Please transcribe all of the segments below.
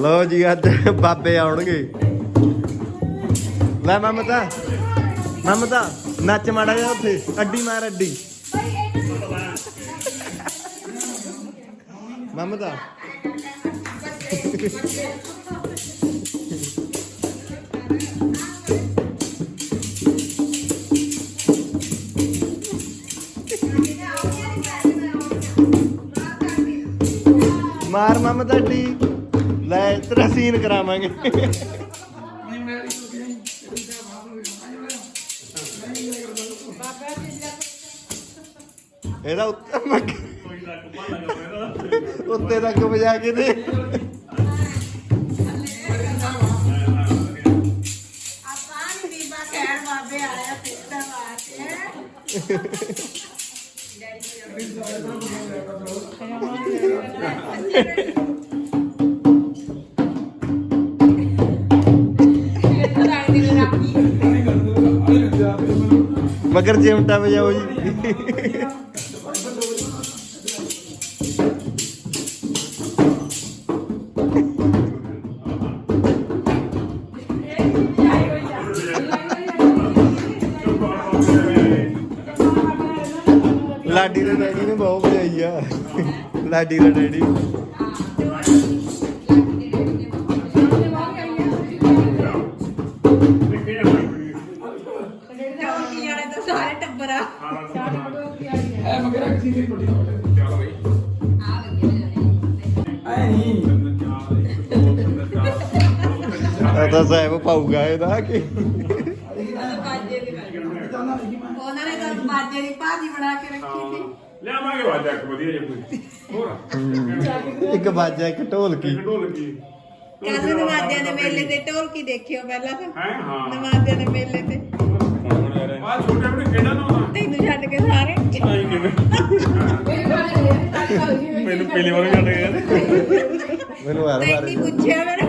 ਲੋ ਜੀ, ਅੱਜ ਬਾਬੇ ਆਉਣਗੇ। ਲੈ ਮਮਤਾ ਮਮਤਾ, ਨੱਚ ਮਾੜਾ ਜਿਹਾ ਉੱਥੇ, ਅੱਡੀ ਮਾਰ ਅੱਡੀ। ਮਮਤਾ। ਮਾਰ ਮਮਤਾ ਅੱਡੀ। ਲੈ ਸੀਨ ਕਰਾਵਾਂਗੇ। ਇਹਦਾ ਉੱਤੇ ਮੱਕ ਉੱਤੇ ਤੱਕ ਵਜਾ ਕੇ ਦੇ। ਆਪਾਂ ਨੀ ਬੀਬਾ ਕਹਿਣ ਬਾਬੇ ਆਇਆ ਪਿੱਤਰ ਮਗਰ ਚਿਮਟਾ ਵਜਾਓ ਜੀ। ਲਾਡੀ ਦੇ ਡੈਡੀ ਨੇ ਬਹੁਤ ਵਜਾਈ ਆ। ਲਾਡੀ ਦਾ ਡੈਡੀ। ਆ ਤਾਂ ਸਾਹਿਬ ਪਾਊਗਾ ਇਹਦਾ ਕਿ ਉਹਨਾਂ ਨੇ ਤਾਂ ਬਾਜੇ ਦੀ ਭਾਜੀ ਬਣਾ ਕੇ ਰੱਖੀ ਸੀ। ਲਿਆਵਾਂਗੇ ਵਾਜਾ ਇੱਕ ਵਧੀਆ ਜਿਹਾ ਕੋਈ। ਹੋਰ? ਇੱਕ ਬਾਜਾ ਇੱਕ ਢੋਲਕੀ। ਢੋਲਕੀ। ਕੱਲ ਨਵਾਦਿਆਂ ਦੇ ਮੇਲੇ ਤੇ ਢੋਲਕੀ ਦੇਖਿਓ ਪਹਿਲਾਂ ਤਾਂ। ਹੈ? ਹਾਂ। ਨਵਾਦਿਆਂ ਦੇ ਮੇਲੇ ਤੇ। ਆ ਛੋਟੇ ਆਪਣੇ ਕਿਹੜਾ ਨਾ ਹੋਣਾ ਤੈਨੂੰ ਛੱਡ ਕੇ ਸਾਰੇ। ਆਈ ਕਿਵੇਂ? ਮੈਨੂੰ ਪਹਿਲੀ ਵਾਰ ਛੱਡ ਗਿਆ ਮੈਨੂੰ ਹਰ ਵਾਰ ਤੈਨੂੰ ਪੁੱਛਿਆ ਜਿਹੜਾ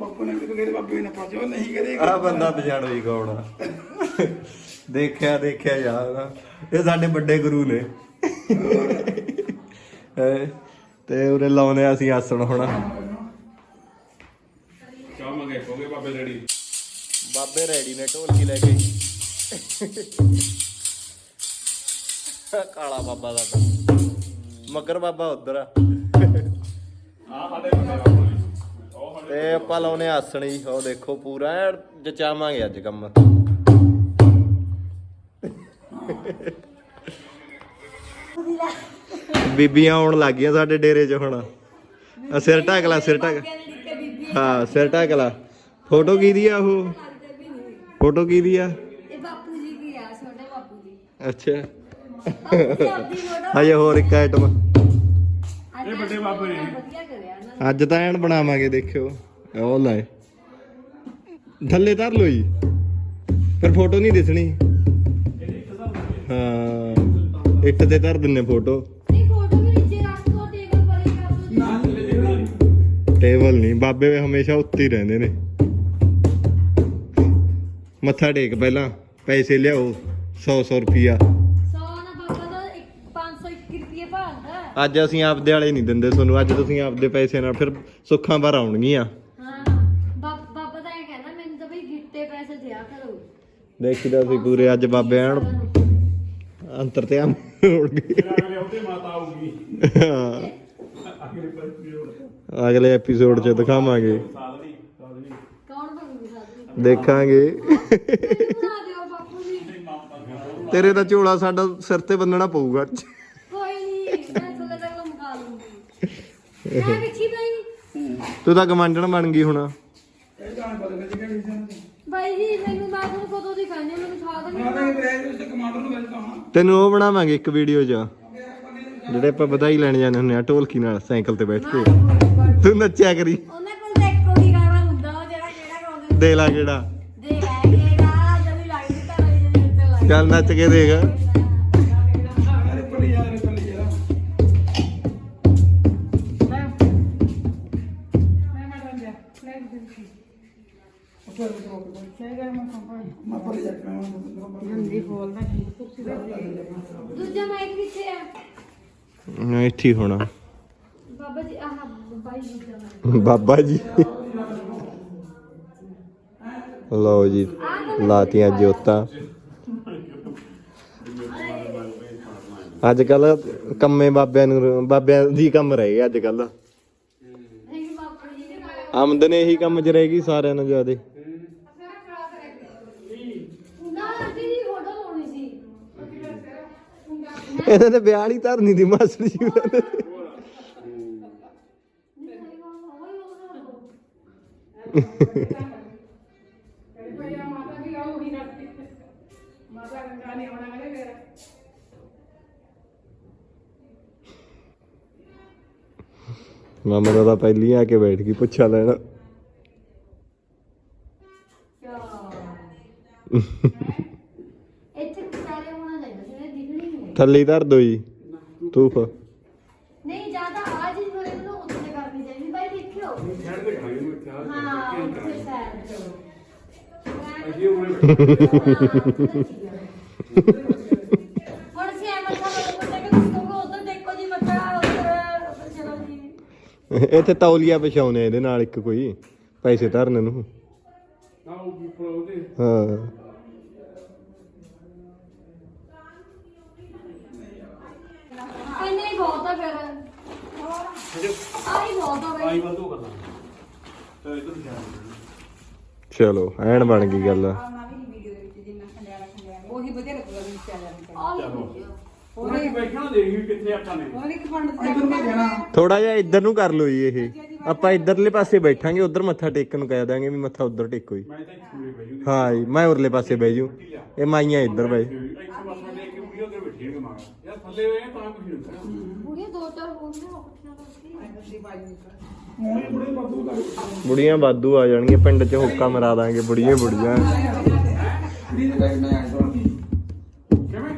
ਹਾਂ ਨਾ ਕਰਾਂਗੇ ਬਾਪੂ ਨੇ ਵੀ ਕਹਿੰਦੇ ਬਾਬੇ ਨੇ ਪਾਜੋ ਨਹੀਂ ਕਰੇ ਆ ਬੰਦਾ ਪਛਾਣੋ ਜੀ ਕੌਣ ਆ? ਦੇਖਿਆ ਦੇਖਿਆ ਯਾਰ। ਇਹ ਸਾਡੇ ਵੱਡੇ ਗੁਰੂ ਨੇ। ਹੈਂ, ਤੇ ਉਰੇ ਲਾਉਨੇ ਆ ਅਸੀਂ ਆਸਣ ਹੁਣ। ਚਾਹ ਮੰਗੇ ਕੋਗੇ ਬਾਬੇ ਰੈਡੀ। ਬਾਬੇ ਰੈਡੀ ਨੇ ਢੋਲਕੀ ਲੈ ਕੇ। ਕਾਲਾ ਬਾਬਾ ਦਾ ਮਗਰ ਬਾਬਾ ਉਧਰ ਆ। ਆ ਸਾਡੇ ਬੰਦੇ ਬਾਬਾ। ਉਹ ਤੇ ਆਪਾਂ ਲਾਉਨੇ ਆਸਣ ਉਹ ਦੇਖੋ ਪੂਰਾ ਐਨ ਜਚਾਵਾਂਗੇ ਅੱਜ ਕੰਮ। ਬੀਬੀਆਂ ਆਉਣ ਲੱਗ ਗਈਆਂ ਸਾਡੇ ਡੇਰੇ 'ਚ ਹੁਣ। ਆ ਸਿਰ ਢੱਕ ਲਾ ਸਿਰ ਢੱਕ। ਹਾਂ ਸਿਰ ਢੱਕ ਲਾ। ਫੋਟੋ ਕਿਹਦੀ ਆ ਉਹ? ਫੋਟੋ ਕਿਹਦੀ ਆ? ਇਹ ਬਾਪੂ ਜੀ ਦੀ ਆ? ਛੋਟੇ ਬਾਪੂ ਦੀ ਅੱਛਾ। ਹਜੇ ਹੋਰ ਇੱਕ ਆਈਟਮ ਇਹ ਵੱਡੇ ਬਾਬੇ ਨੇ ਵਧੀਆ ਕਰਿਆ। ਅੱਜ ਤਾਂ ਐਨ ਬਣਾਵਾਂਗੇ ਦੇਖਿਓ। ਉਹ ਲੈ। ਥੱਲੇ ਧਰ ਲੋ ਜੀ। ਪਰ ਫੋਟੋ ਨਹੀਂ ਦਿਸਣੀ। ਹਾਂ ਇੱਟ ਤੇ ਧਰ ਦਿੰਨੇ ਫੋਟੋ। ਨਹੀਂ ਫੋਟੋ ਵੀ ਨੀਚੇ ਰੱਖ ਦੋ ਟੇਬਲ ਨਹੀਂ ਬਾਬੇ ਹਮੇਸ਼ਾ ਉੱਤੇ ਹੀ ਰਹਿੰਦੇ ਨੇ। ਮੱਥਾ ਟੇਕ ਪਹਿਲਾਂ ਪੈਸੇ ਲਿਆਓ 100 100 ਰੁਪਿਆ ਅੱਜ ਅਸੀਂ ਆਪਦੇ ਵਾਲੇ ਨਹੀਂ ਦਿੰਦੇ ਤੁਹਾਨੂੰ ਅੱਜ ਤੁਸੀਂ ਆਪਦੇ ਪੈਸੇ ਨਾਲ ਫਿਰ ਸੁੱਖਾਂ ਭਰ ਆਉਣਗੀਆਂ। ਹਾਂ ਬਾਬ- ਬਾਬਾ ਤਾਂ ਇਹ ਕਹਿੰਦਾ ਮੈਨੂੰ ਤਾਂ ਬਈ ਗਿੱਟੇ ਪੈਸੇ ਦਿਆ ਕਰੋ। ਦੇਖੀਦਾ ਸੀ ਪੂਰੇ ਅੱਜ ਬਾਬੇ ਆਣ। ਅੰਤਰ ਤੇ ਆ ਹੋਣਗੇ ਅਗਲੇ ਉਹਦੇ ਮਾਤਾ ਆਊਗੀ ਹਾਂ, ਅਗਲੇ ਪਰ ਅਗਲੇ ਐਪੀਸੋਡ 'ਚ ਦਿਖਾਵਾਂਗੇ। ਸਾਧਨੀ ਸਾਧਨੀ ਕੌਣ ਬਣੂਗੀ ਸਾਡੀ ਦੇਖਾਂਗੇ। ਬਣਾ ਦਿਓ ਬਾਪੂ ਜੀ। ਤੇਰੇ ਦਾ ਝੋਲਾ ਸਾਡਾ ਸਿਰ ਤੇ ਬੰਨਣਾ ਪਊਗਾ। ਮੈਂ ਤੂੰ ਤਾਂ ਗਮਾਂਡਣ ਬਣ ਗਈ ਹੁਣ। ਜਿਹੜੇ ਬਾਈ ਜੀ ਮੈਨੂੰ ਮੈਂ ਤੁਹਾਨੂੰ ਕਦੋਂ ਦੀ ਕਹਿੰਦੀ ਹਾਂ, ਮੈਨੂੰ ਤੈਨੂੰ ਉਹ ਬਣਾਵਾਂਗੇ ਇੱਕ ਵੀਡੀਓ 'ਚ। ਜਿਹੜੇ ਆਪਾਂ ਵਧਾਈ ਲੈਣ ਜਾਂਦੇ ਹੁੰਦੇ ਆ ਢੋਲਕੀ ਨਾਲ ਸਾਈਕਲ ਤੇ ਬੈਠ ਕੇ। ਤੂੰ ਨੱਚਿਆ ਕਰੀ। ਉਹਨਾਂ ਕੋਲ ਤਾਂ ਇੱਕੋ ਹੀ ਗਾਣਾ ਹੁੰਦਾ ਉਹ ਜਿਹੜਾ ਕਿਹੜਾ ਗਾਉਂਦੇ ਦੇ ਲਾ ਕਿਹੜਾ। ਦੇ ਜਦੋਂ ਤਾਂ ਲੱਗ ਜਾਂਦੀ ਉੱਤੇ ਲੱਗ ਚੱਲ ਨੱਚ ਕੇ ਦੇਖ। ਬੋਲਦਾ ਦੂਜਾ ਮਾਈਕ ਕਿੱਥੇ ਆ। ਇੱਥੇ ਹੀ ਹੋਣਾ। ਬਾਬਾ ਜੀ ਆਹ ਬਾਈ ਦੂਜਾ ਮਾਈਕ ਬਾਬਾ ਜੀ। ਲਓ ਜੀ ਲਾਤੀਆਂ ਜੋਤਾਂ। ਅੱਜ ਕੱਲ ਕੰਮੇ ਬਾਬਿਆਂ ਨੂੰ ਬਾਬਿਆਂ ਦੀ ਕੰਮ ਰਹਿ ਅੱਜ ਕੱਲ ਨਹੀਂ ਬਾਬਾ ਜੀ ਦੇ ਨਾਲ ਆਮਦਨ ਇਹੀ ਕੰਮ 'ਚ ਰਹੇਗੀ ਸਾਰਿਆਂ ਨੂੰ ਜ਼ਿਆਦੇ ਨਾ ਆਂਟੀ ਦੀ ਫੋਟੋ ਲਾਉਣੀ ਸੀ ਇਹਨਾਂ ਦੇ ਵਿਆਹ ਵਾਲੀ ਧਰਨੀ ਦੀ ਮਾਸੜੀ ਜੀ ਉਹਨਾਂ ਨੇ। ਮਾਮਾ ਦਾ ਤਾਂ ਪਹਿਲੀ ਆ ਕੇ ਬੈਠ ਗਈ, ਪੁੱਛਾ ਲੈਣਾ ਇੱਥੇ ਸਾਰੇ ਹੋਣਾ ਚਾਹੀਦਾ ਸੀ ਇਹ ਦਿਖਣੀ ਨਹੀਂ ਥੱਲੇ ਹੀ ਧਰ ਦੋ ਜੀ। ਤੂਫ ਨਹੀਂ ਜ਼ਿਆਦਾ ਆ ਚੀਜ਼ ਵਾਲੇ ਨੂੰ ਉੱਤੇ ਕਰਨੀ ਚਾਹੀਦੀ। ਬਾਈ ਦੇਖਿਓ। ਛੱਡ ਦੇ ਖਾਈ ਨੂੰ ਇੱਥੇ ਹਾਂ ਉੱਥੇ ਸਾਈਡ ਤੇ ਅਜੀ ਉਹਨੇ ਹੁਣ ਸੇ ਮੱਥਾ ਬੋਲੋ ਕਿ ਤੁਸੀਂ ਕਹੋ ਉਧਰ ਦੇਖੋ ਜੀ ਮੱਥਾ ਉਧਰ ਉਧਰ ਚਲੋ ਜੀ ਇੱਥੇ ਤੌਲੀਆ ਵਿਛਾਉਨੇ ਇਹਦੇ ਨਾਲ ਇੱਕ ਕੋਈ। ਪੈਸੇ ਧਰਨ ਨੂੰ। ਨਾ ਉਹ ਉੱਪਰ ਉਹਦੇ ਹਾਂ। ਇੰਨੇ ਹੀ ਬਹੁਤ ਆ ਫਿਰ ਆਈ ਬਹੁਤ ਆ ਬਾਈ ਆਈ ਵੱਲ ਤੋਂ ਕਰਨਾ ਤੇ ਇਧਰ ਜਾ ਚਲੋ ਐਨ ਬਣ ਗਈ ਗੱਲ। ਆਉਣਾ ਵੀ ਨਹੀਂ ਵੀਡੀਓ ਦੇ ਵਿੱਚ ਜਿੰਨਾ ਖੰਡਿਆਰਾ ਖੰਡਿਆਰਾ ਉਹੀ ਵਧੀਆ ਲੱਗੂਗਾ ਵੀ ਚੱਲ ਜਾਣਾ ਆ ਚਲੋ। ਲਓ ਉਹਨੇ ਬੈਠਣਾ ਦੇਖੀ ਕਿੱਥੇ ਆਪਾਂ ਨੇ। ਉਹਨਾਂ ਨੇ ਇੱਕ ਫੰਡ ਤੇ ਇਧਰ ਮੈਂ ਜਾਣਾ। ਥੋੜਾ ਜਿਹਾ ਇੱਧਰ ਨੂੰ ਕਰ ਲਓ ਜੀ ਇਹ। ਆਪਾਂ ਇੱਧਰਲੇ ਪਾਸੇ ਬੈਠਾਂਗੇ ਉਧਰ ਮੱਥਾ ਟੇਕਣ ਨੂੰ ਕਹਿ ਦਾਂਗੇ ਵੀ ਮੱਥਾ ਉਧਰ ਟੇਕੋ ਜੀ। ਮੈਂ ਤਾਂ ਇੱਥੇ ਪੂਰੇ ਬੈਜੂ ਹਾਂ ਜੀ ਮੈਂ ਉਰਲੇ ਪਾਸੇ ਬਹਿ ਜੂ। ਇਹ ਮਾਈਆਂ ਇੱਧਰ ਬਹਿ ਇੱਥੇ ਦੇ ਕੇ ਵੀਡੀਓ ਤੇ ਬੈਠੀ ਹੈ ਮਾਗਾ ਯਾਰ ਥੱਲੇ ਹੋਏ ਤਾਂ ਕੁਝ ਨਹੀਂ ਹੁੰਦਾ। ਬੁੜੀਆਂ ਦੋ ਚਾਰ ਹੋਣਗੇ ਪੁੱਛਣਾ ਤਾਂ ਦੀ ਹੁਣ ਬੜੇ ਬਾਬੂ ਬੁੜੀਆਂ ਵਾਧੂ ਆ ਜਾਣਗੀਆਂ ਪਿੰਡ 'ਚ ਹੁੱਕਾ ਮਰਾ ਦਾਂਗੇ ਬੁੜੀਆਂ ਬੁੜੀਆਂ। ਫਰੀ ਦੇ ਬੈਗ ਮੈਂ ਆਇਆ ਢੋਲਕੀ ਕਿਵੇਂ?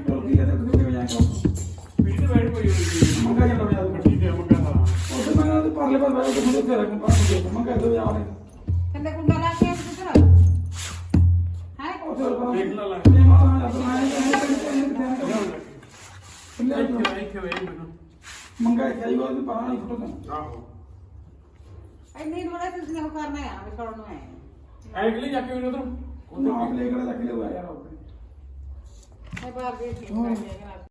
ਤੇ ਬੈਠ ਪਈ ਹੋਈ ਮੰਗਾ ਜਾਂਦਾ ਮੈਂ ਠੀਕ ਹੈ ਮੰਗਾ ਉੱਥੇ ਮੈਂ ਉਹਦੇ ਪਰਲੇ ਪਾਸੇ ਬੈਠ ਕੇ ਤੇਰੇ ਇੱਥੇ ਇੱਥੇ ਹੋਏ ਮੈਨੂੰ ਮੰਗਾ ਚਾਹੀ ਉਹ ਪਰਾਂ ਨਹੀਂ ਫੋਟੋ ਤਾਂ? ਆਹੋ। ਇੰਨੀ ਥੋੜਾ ਤੁਸੀਂ ਉਹ ਕਰਨਾ ਆ ਵੀ ਕਰਨ ਨੂੰ ਆਏ ਜਾ ਕੇ ਉਹਨੇ ਉਧਰ? ਉਹ ਆਪ ਲੈ ਕੇ ਲੱਗ ਲਿਆ ਯਾਰ ਉਹ। ਇਹ ਬਾਹਰ ਦੇ ਠੀਕ ਕਰ ਜਾਏਗਾ